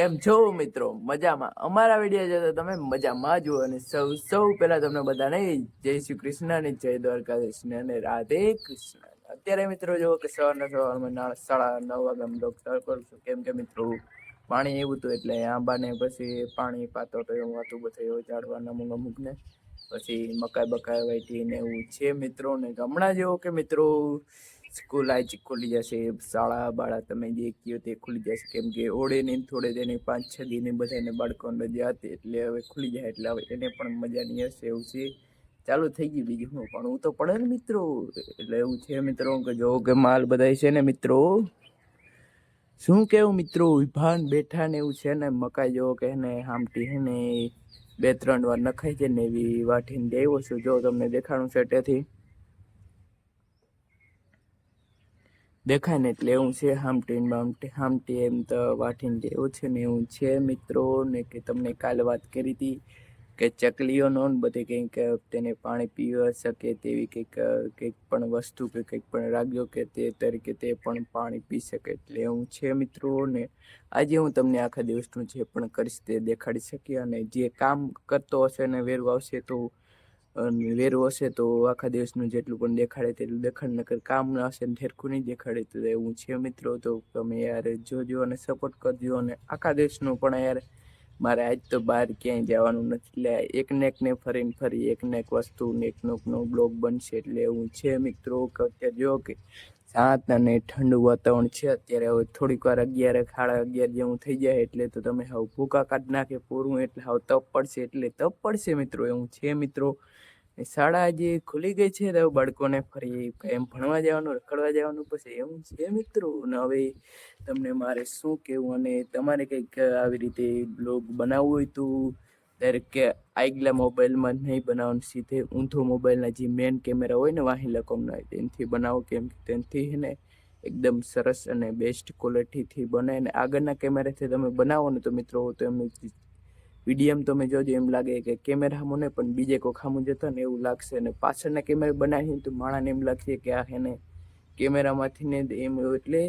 કેમ છો મિત્રો? મજામાં. અમારા વીડિયો જોતા તમે મજામાં જુઓ અને સૌ સૌ પહેલા તમને બધાને જય શ્રી કૃષ્ણ અને જય દ્વારકાધીશ અને રાધે કૃષ્ણ. અત્યારે મિત્રો જુઓ કે સવારના સવારમાં સાડા નવ વાગે અમે start કરું કેમ કે મિત્રો પાણી એવું હતું એટલે આંબાને પછી પાણી પાતો તો એવું હતું, બધું ઝાડવાના અમુક અમુકને પછી મકાઈ બકાઈ વાઈટી ને એવું છે મિત્રો. ને હમણાં જેવો કે મિત્રો સ્કૂલ આજ ખુલી જશે, શાળા, બાળા તમે જે કહો તે ખુલી જશે. કેમ કે ઓળે ને થોડે તેને પાંચ છ દિને બધાને બાળકોને રજા હતી એટલે હવે ખુલી જાય, એટલે હવે એને પણ મજા નહીં હશે એવું છે. ચાલુ થઈ ગયું બીજું હું, પણ હું તો પડે ને મિત્રો. એટલે એવું છે મિત્રો કે જો કે માલ બધા છે ને મિત્રો. શું કેવું મિત્રો? વિભાન બેઠા ને એવું છે ને, મકાઈ જો કે ને હામટી હે ને, બે ત્રણ વાર નખાઈ છે ને એવી વાઠીને દેવો છું. જો તમને દેખાડું છે, તેથી દેખાય ને એટલે એવું છે, હામટી બામટી, હામટી એમ તો વાટીને જેવું છે ને એવું છે, મિત્રો, ને કે તમને કાલે વાત કરી હતી કે ચકલીઓનો ને બધે કંઈક તેને પાણી પીવા શકે તેવી કંઈક કંઈક પણ વસ્તુ કે કંઈક પણ રાખ્યો કે તે તરીકે તે પણ પાણી પી શકે એટલે એવું છે, મિત્રો, ને આજે હું તમને આખા દિવસનું જે પણ કરીશ તે દેખાડી શકી અને જે કામ કરતો હશે ને વેરવા આવશે તો અને વેરું હશે તો આખા દિવસનું જેટલું પણ દેખાડે તેટલું દેખાડ, નકર કામ ન હશે ને ઠેરખું નહીં દેખાડે તો એવું છે મિત્રો. તો તમે યાર જોજો અને સપોર્ટ કરજો અને આખા દેશનું પણ યાર મારે આજ તો બહાર ક્યાંય જવાનું નથી. એટલે એક ને એક ને ફરીને ફરી એક ને એક વસ્તુ ને એક નો નો બ્લોગ બનશે એટલે એવું છે મિત્રો કે અત્યારે જો કે સાત અને ઠંડુ વાતાવરણ છે. અત્યારે હવે થોડીક વાર અગિયાર સાડા અગિયાર જેવું થઈ જાય એટલે તો તમે હવે ભૂકા કાઢ નાખે પૂરું એટલે હવે તપ પડશે એટલે તપ પડશે મિત્રો, એવું છે મિત્રો. શાળા જે ખુલી ગઈ છે તો બાળકોને ફરી એમ ભણવા જવાનું, રખડવા જવાનું, પછી એવું છે મિત્રો, ને હવે તમને મારે શું કહેવું અને તમારે કંઈક આવી રીતે બ્લોગ બનાવવું હોય તો ત્યારે કે આગલા મોબાઈલમાં નહીં બનાવવાનું, સીધે ઊંધો મોબાઈલના જે મેન કેમેરા હોય ને, વાહી લકોમના તેનાથી બનાવો કેમ કે તેનાથી ને, એકદમ સરસ અને બેસ્ટ ક્વોલિટીથી બને અને આગળના કેમેરાથી તમે બનાવો ને તો મિત્રો તો એમ વિડીયમ તમે જોજો એમ લાગે કે કેમેરા મને પણ બીજે કોઈ ખામું જતો ને એવું લાગશે. અને પાછળના કેમેરા બનાવીને તો માણાને એમ લાગશે કે આ એને કેમેરામાંથી ને એમ એટલે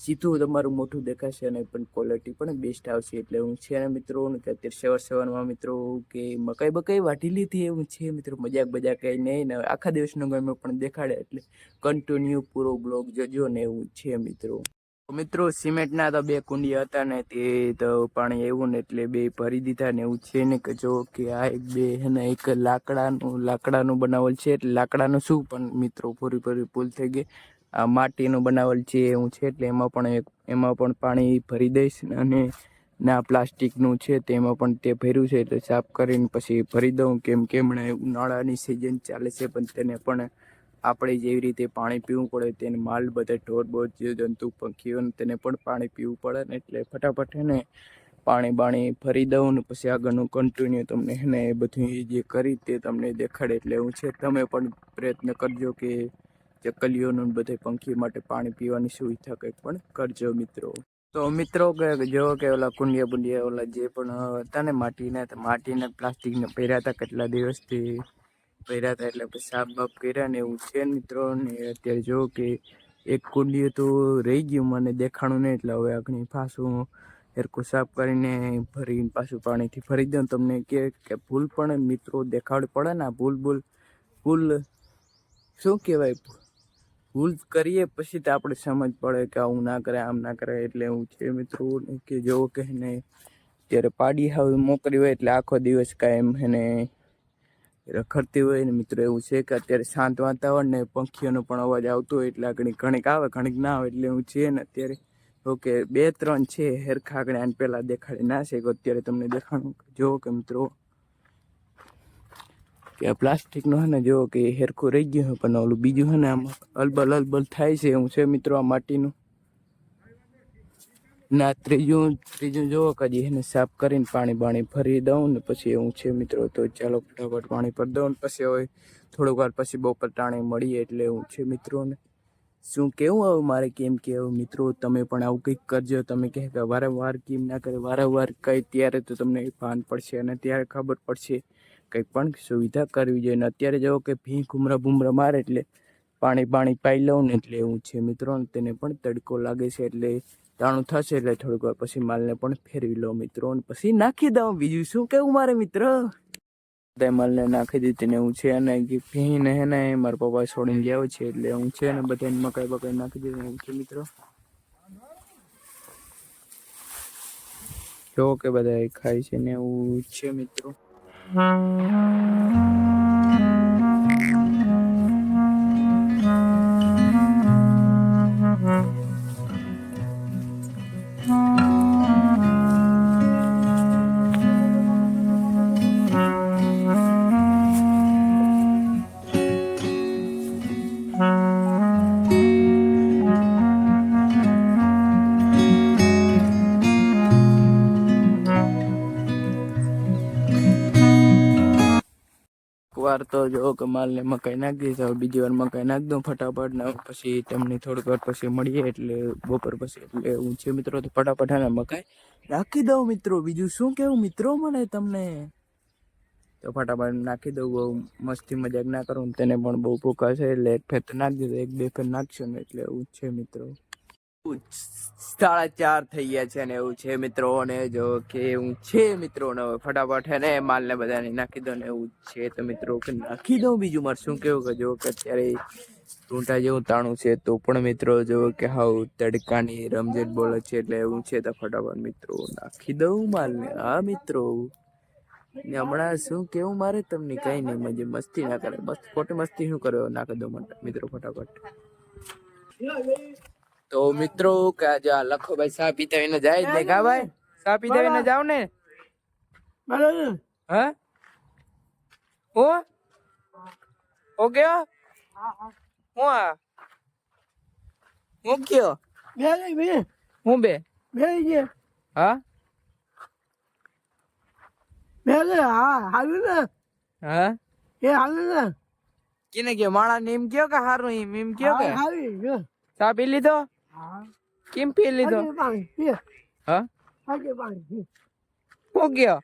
સીધું તમારું મોઠું દેખાશે અને પણ ક્વોલિટી પણ બેસ્ટ આવશે. એટલે હું છે ને મિત્રો કે અત્યારે સવાર સવારમાં મિત્રો કે મકાઈ બકાઈ વાટી લીધી એવું છે મિત્રો, મજાક બજાક કંઈ નહીં. ને આખા દિવસનો ગમે પણ દેખાડે એટલે કન્ટિન્યુ પૂરો બ્લોગ જોજો ને એવું છે મિત્રો. મિત્રો, સિમેન્ટના તો બે કુંડી હતા ને તે તો પાણી એવું ને એટલે બે ભરી દીધા ને એવું છે ને કે જો કે આ એક બે ને એક લાકડાનું લાકડાનું બનાવેલ છે. એટલે લાકડાનું શું પણ મિત્રો પૂરી પૂરી ભૂલ થઈ ગઈ. આ માટીનું બનાવેલ છે, એવું છે. એટલે એમાં પણ એક, એમાં પણ પાણી ભરી દઈશ અને ના પ્લાસ્ટિકનું છે તેમાં પણ તે ભર્યું છે. એટલે સાફ કરીને પછી ભરી દઉં. કેમ કે હમણાં ઉનાળાની સિઝન ચાલે છે પણ તેને પણ આપણે જેવી રીતે પાણી પીવું પડે તેને માલ બધા ઢોર, બોર, જીવજંતુ પંખીઓને તેને પણ પાણી પીવું પડે ને એટલે ફટાફટ એને પાણી બાણી ભરી દઉં ને પછી આગળનું કન્ટિન્યુ તમને એને એ બધું જે કરી તે તમને દેખાડે એટલે એવું છે તમે પણ પ્રયત્ન કરજો કે ચકલીઓનું બધે પંખી માટે પાણી પીવાની સુવિધા કંઈક પણ કરજો મિત્રો. તો મિત્રો કે જો કે ઓલા કુંડિયા બુંડિયા ઓલા જે પણ હતા ને માટીને માટીના પ્લાસ્ટિકને પહેર્યા હતા કેટલા દિવસથી? પહેર્યા હતા એટલે સાફ બાફ કર્યા ને એવું છે મિત્રો. ને અત્યારે જો કે એક કુંડિયું તો રહી ગયું મને દેખાણું નહીં, એટલે હવે આગળ પાછું હરખું સાફ કરીને ભરીને પાછું પાણીથી ભરી દઉં. તમને કે કે ભૂલ પણ મિત્રો દેખાડ પડે ને ભૂલ ભૂલ ભૂલ શું કહેવાય? ભૂલ કરીએ પછી તો આપણે સમજ પડે કે આવું ના કરે, આમ ના કરે, એટલે હું છે મિત્રો. કે જો કે ને, ત્યારે પાડી હાવ મોકલી હોય એટલે આખો દિવસ કાયમ એને રખડતી હોય ને મિત્રો, એવું છે કે અત્યારે શાંત વાતાવરણ ને પંખીઓનો પણ અવાજ આવતો હોય એટલે આગળ ઘણીક આવે, ઘણીક ના આવે એટલે એવું છે ને અત્યારે. ઓકે, બે ત્રણ છે હેરખા આગળ આને પહેલાં દેખાડી ના છે અત્યારે તમને દેખાડું. જોવો કે મિત્રો, કે આ પ્લાસ્ટિકનો હે ને, જો કે હેરખું રહી ગયું પણ ઓલું બીજું હે ને, આમ અલબલ અલબલ થાય છે એવું છે મિત્રો, આ માટીનું. ના, ત્રીજું ત્રીજું જુઓ, કદી એને સાફ કરીને પાણી બાણી ભરી દઉં ને પછી એવું છે મિત્રો, તો ચાલો ફટાફટ પાણી ભરી દઉં ને પછી હવે થોડીક વાર પછી બપોર ટાણે મળીએ એટલે એવું છે મિત્રોને. શું કેવું આવું મારે, કેમ કેવું મિત્રો તમે પણ આવું કંઈક કરજો, તમે કહે કે વારંવાર કેમ ના કરે, વારંવાર કંઈ ત્યારે તો તમને ભાન પડશે અને ત્યારે ખબર પડશે કંઈ પણ સુવિધા કરવી જોઈએ ને અત્યારે જો કે ભીં ઘુમરા બુમરા મારે એટલે પાણી પાણી પાઈ લઉં ને એટલે એવું છે મિત્રો તેને પણ તડકો લાગે છે એટલે તાણું થશે એટલે થોડીક વાર પછી માલને પણ ફેરવી લો મિત્રો, અને પછી નાખી દઉં બીજું. શું કેવું મારે મિત્ર? માલને નાખી દીધી ને હું છે, અને ભીને હે ને મારા પપ્પા છોડીને ગયા છે એટલે હું છે ને બધાને મકાઈ બકાઈ નાખી દીધું હું છે મિત્રો. જો કે બધા ખાય છે ને એવું છે મિત્રો. તો જો કે માલને મકાઈ નાખી દીધી બીજી વાર મકાઈ નાખી દઉં ફટાફટ ને પછી તમને થોડીક વાર પછી મળીએ એટલે બપોર પછી એટલે હું છે મિત્રો, તો ફટાફટ ને મકાઈ નાખી દઉં મિત્રો. બીજું શું કેવું મિત્રો મને તમને? તો ફટાફટ નાખી દઉં, બહુ મસ્તી મજાક ના કરું તેને પણ બહુ ભૂખા છે એટલે એક ફેર તો નાખી દીધો, એક બે ફેર નાખશો ને એટલે એવું છે મિત્રો. સાડા ચાર થઈ ગયા છે ને એવું છે મિત્રો અને જો કે એવું છે મિત્રો ને ફટાફટ હે ને માલ ને બધાને નાખી દો ને એવું છે તો મિત્રો, કે નાખી દઉં બીજું મારે શું કેવું કે જો કે અત્યારે ટૂંટા જેવું તાણું છે તો પણ મિત્રો જો કે હાઉ તડકાની રમઝટ બોલે છે એટલે એવું છે તો ફટાફટ મિત્રો નાખી દઉં માલ ને હા મિત્રો. ને હમણાં શું કેવું મારે તમને કઈ નહીં, મજે મસ્તી ના કરે. બસ ખોટી મસ્તી શું કર્યો નાખી દો મિત્રો ફટાફટ. તો મિત્રો કે આજે આ લખો ભાઈ સા પીતા એને જાય જ નહીં કા ભાઈ? સા પીતા એને જાવ ને? હા? ઓ ઓ ગયો? હું આ? હું કયો હું બે? હા? હા કેને કયો માણા ને એમ કયો કે હારું એમ? એમ કયો કે? ચા પી લીધો? કેમ પી લીધો હા? ગયો.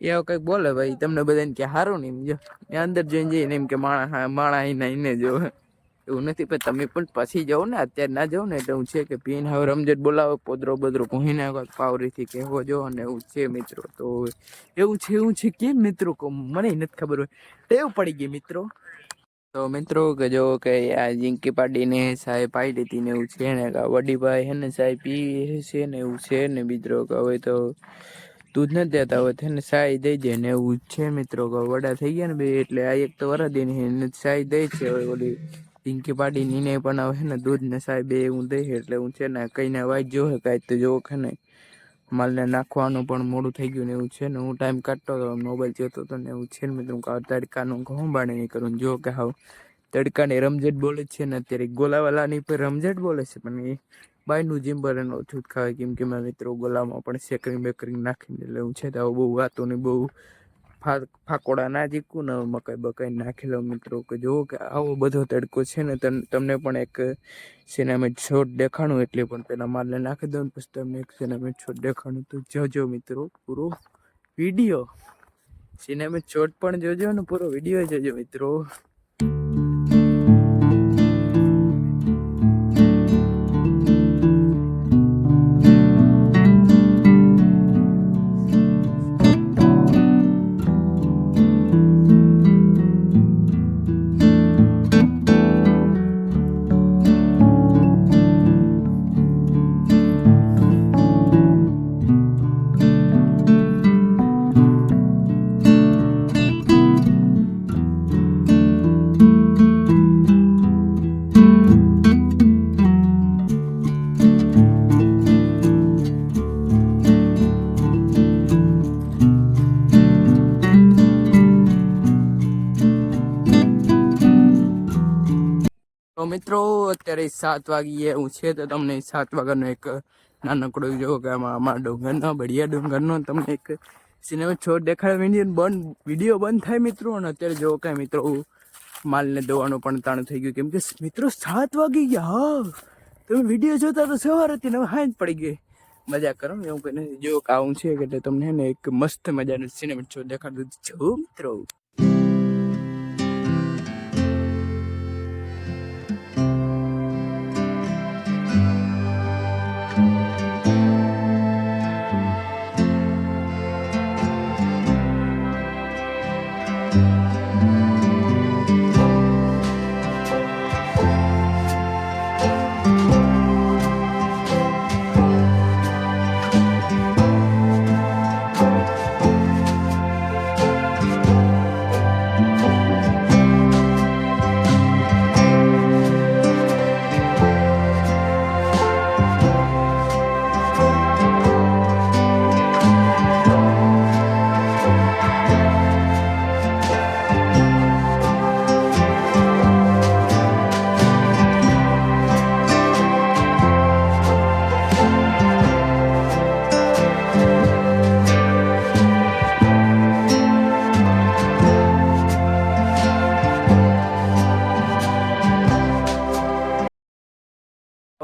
એવો કંઈક બોલે ભાઈ, તમને બધાને કે હારું ને એમ જો. અંદર જઈને જઈને એમ કે માણા માણા એને એને જો. એવું નથી, પણ તમે પણ પછી જાઓ ને, અત્યારે ના જાઓ ને, એટલે હું છે કે પીને હવે રમજટ બોલાવો, પોદરો બધરો કોઈ ના પાવરીથી કહેવો જો, અને એવું છે મિત્રો. તો એવું છે એવું છે, કેમ મિત્રો? કહું મને નથી ખબર હોય. ટેવ પડી ગઈ મિત્રો. તો મિત્રો કે જો કે આ જિંકી પાડીને સાહેબ પાઈ લીધી ને એવું છે ને વડીભાઈ હે ને સાહેબ પી છે ને એવું છે ને મિત્રો, કે હવે તો દૂધ નથી દેતા, હવે તેને સાય દઈ જાય ને એવું છે મિત્રો, કે વડા થઈ ગયા ને બે, એટલે આ એક તો વરદી ને એને સાય દે છે, હવે ઓલી જિંકી પાડી નીને પણ હવે ને દૂધ ને સાહેબ બે હું દઈ એટલે હું છે ને કઈને વાંચ જો હે કાંઈ તો જો કે ને માલને નાખવાનું પણ મોડું થઈ ગયું ને એવું છે ને હું ટાઈમ કાઢતો હતો મોબાઈલ જોતો હતો ને એવું છે ને મિત્રો કે તડકાનું ઘઉં બાણે નહીં કરું જો કે હાવ. તડકાની રમઝટ બોલે છે ને અત્યારે ગોલાવાલાની પર રમઝટ બોલે છે, પણ એ બાયનું જીમ્બર એનો ઓછું જ ખાવાય કેમ કે મારા મિત્રો ગોલામાં પણ સેકરિંગ બેકરિંગ નાખીને હું છે તો બહુ વાતો ને બહુ ફાકોડા ના ચીકું ને મકાઈ બકાઈ નાખી લઉં મિત્રો કે જુઓ કે આવો બધો તડકો છે ને તમ- તમને પણ એક સિનેમેટ શોટ દેખાણું એટલે પણ પેલા માલને નાખી દઉં પછી તમને એક સિનેમેટ શોટ દેખાણું. તો જોજો મિત્રો પૂરો વીડિયો. સિનેમેટ શોટ પણ જોજો ને પૂરો વીડિયો જોજો મિત્રો. તો મિત્રો, અત્યારે સાત વાગીએ હું છે તો તમને સાત વાગ્યાનો એક નાનકડો જોવો કે આમાં ડુંગરનો, બઢિયા ડુંગરનો તમને એક સિનેમા છોડ દેખાડવા વીડિયો બંધ વીડિયો બંધ થાય મિત્રો, અને અત્યારે જો કે મિત્રો માલને દોવાનું પણ તાણું થઈ ગયું. કેમ કે મિત્રો સાત વાગી ગયા, હા. તમે વીડિયો જોતા તો સવાર હતી ને હાંજ પડી ગઈ. મજા કરો એવું કહીને જો આવું છે એટલે તમને એક મસ્ત મજાનું સિનેમા છોડ દેખાડું છું મિત્રો.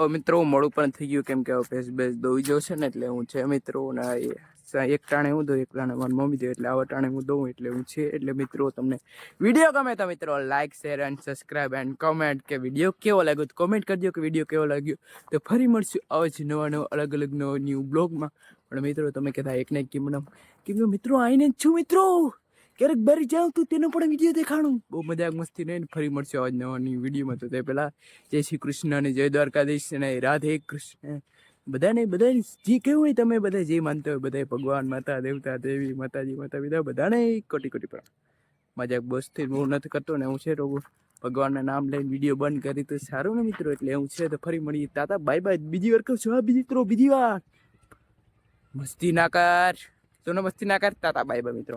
મિત્રો, મોડું પણ થઈ ગયું કેમ કે હવે ભેંસ ભેંસ દોઈ છે ને એટલે હું છે મિત્રો ને એક ટાણે હું દઉં એક ટાણે મારી મમ્મી દઉં એટલે આવા ટાણે હું દઉં એટલે હું છે. એટલે મિત્રો, તમને વીડિયો ગમે તો મિત્રો like share and subscribe and comment કે વીડિયો કેવો લાગ્યો તો કોમેન્ટ કરજો કે વીડિયો કેવો લાગ્યો. તો ફરી મળશું આવા જ નવા નવા અલગ અલગ નવા ન્યૂ બ્લોગમાં. પણ મિત્રો, તમે કહેતા એક ને એક કેમ કેમ મિત્રો આવીને જ છું મિત્રો. ક્યારેક બારી જાઉં તો તેનો પણ વીડિયો દેખાડું બહુ મજાક મસ્તી નહીં ફરી મળશે આવા નવાની વિડીયોમાં. તો તે પહેલાં જય શ્રી કૃષ્ણ અને જય દ્વારકાધીશ અને રાધે કૃષ્ણ. બધાને બધાને જે કેવું હોય તમે બધા જે માનતા હોય બધા ભગવાન, માતા, દેવતા, દેવી, માતાજી, માતા, પિતા બધાને કોટી કોટી પણ મજાક બસથી બહુ નથી કરતો ને હું છે રોગો. ભગવાનના નામ લઈને વીડિયો બંધ કરી તો સારું ને મિત્રો, એટલે હું છે તો ફરી મળીએ. Tata, bye bye. બીજી વાર કહું છું, હા, બીજી મિત્રો, બીજી વાર. મસ્તી નાકાર કર તો મસ્તી નાકાર તાતા, બાય બાય મિત્રો.